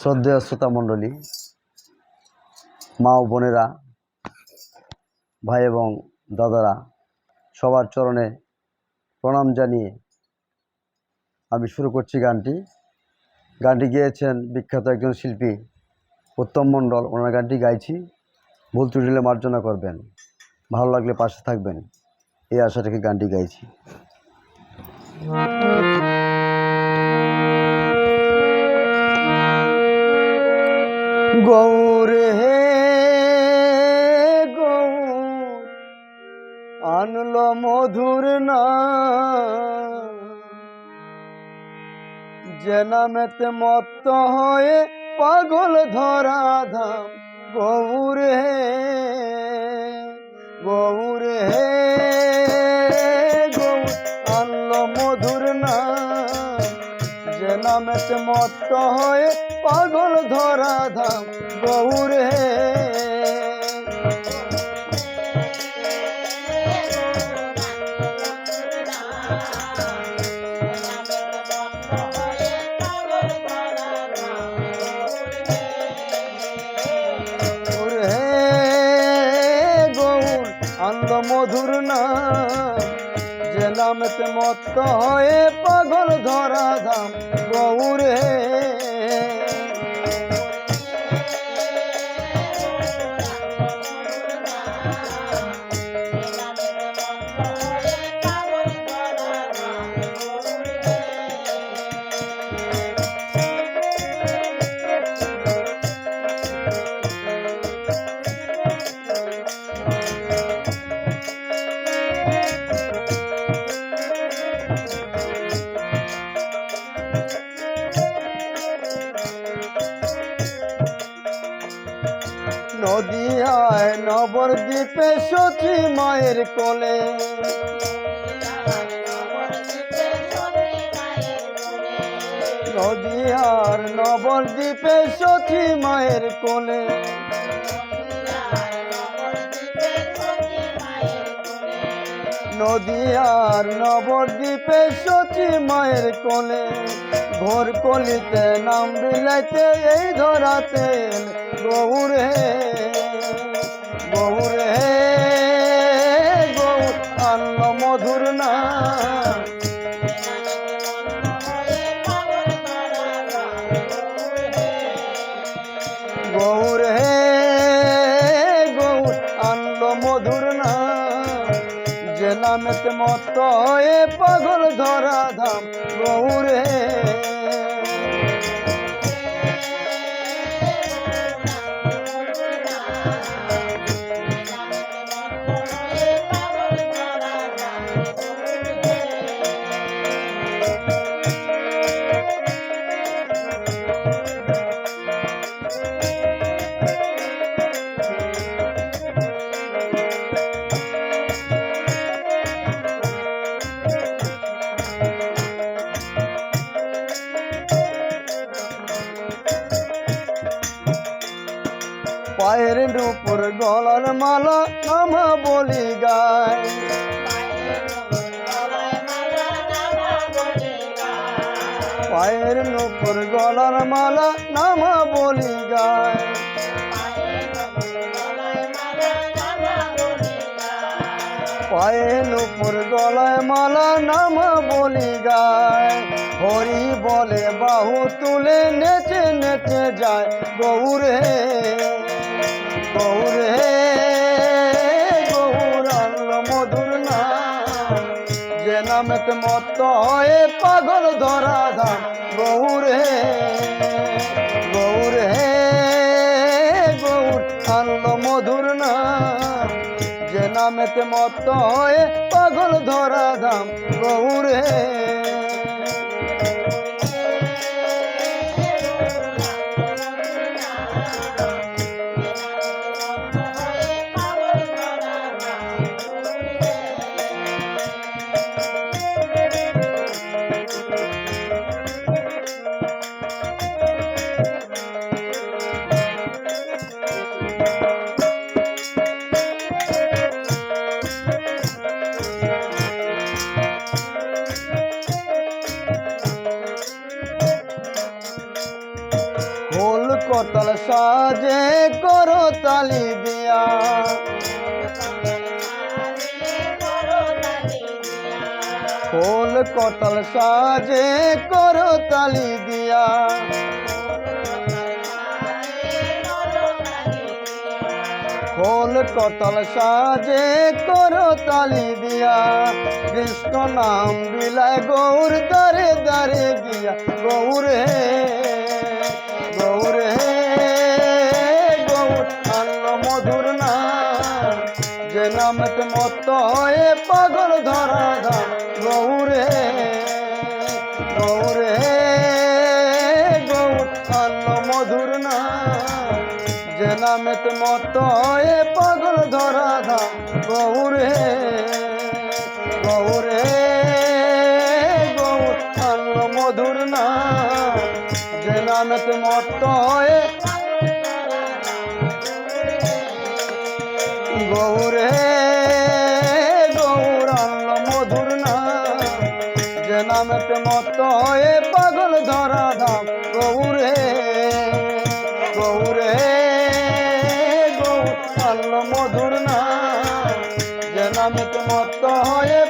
শ্রদ্ধেয় শ্রোতা মণ্ডলী, মা ও বোনেরা, ভাই এবং দাদারা, সবার চরণে প্রণাম জানিয়ে আমি শুরু করছি গানটি। গানটি গেয়েছেন বিখ্যাত একজন শিল্পী, উত্তম মণ্ডল। ওনার গানটি গাইছি, ভুল ত্রুটিলে মার্জনা করবেন। ভালো লাগলে পাশে থাকবেন। এই আশা রেখে গানটি গাইছি। গৌরে হে গৌর, আনল মধুর না। যে নামেতে মত্ত হয়ে পাগল ধরা ধাম গৌরে হে গৌরে। যে নামেতে মত্ত হয়ে পাগল ধরা ধাম গৌরে হে যে মত হয়ে পাগল ধরা ধাম গৌরে। হে নদিয়ায় নবদ্বীপে সচি মায়ের কোলে। নদিয়ার নবদ্বীপে সচি মায়ের কোলে। নদিয়ার নবদ্বীপে সচি মায়ের কোলে। ঘোর কলিতে নাম বিলাইতে এই ধরাতে গৌর হে গৌর হে, গৌর আন্ন মধুর না। গৌর হে, গৌর আন্ন মধুর না। যে নামেতে মত হয়ে পাগল ধরা ধাম গৌর পায়ের নুপুর গলার মালা নামা বলি গায়। পায়ের নুপুর গলার মালা নামা বলি গায়। পায়ে নুপুর গলায় মালা নামা বলি গায়। হরি বলে বাহু তুলে নেচে নেচে যায় গৌর। গৌর হে গৌর আনল মধুর না যে নামেত মত হয়ে পাগল ধরা ধাম। গৌর হে গৌর আনল মধুর না যে নামেতে মত হয়ে পাগল ধরা ধাম। গৌর করতাল সাজে করো তালি দিয়া। ফুল করতাল সাজে করো তালি দিয়া। ফুল কতল সাজে করো তালি দিয়া। কৃষ্ণ নাম বিলায় গৌর দারে দারে গিয়া গৌর যে নামত মত হয়ে পাগল ধরা ধাম গৌর গৌর গৌর আন্ন মধুর নাম। যে নামেত মত হয়ে পাগল ধরা ধাম গৌর গৌর গৌর আন্ন মধুর নাম। যে নামেত মত হয়ে গৌর হে গৌর আন্ন মধুর না যে নামেতে মত হয়ে পাগল ধরা ধাম গৌরে গৌরে গৌর মধুর না আন্ন মধুর নাম যে পাগল মত হয়ে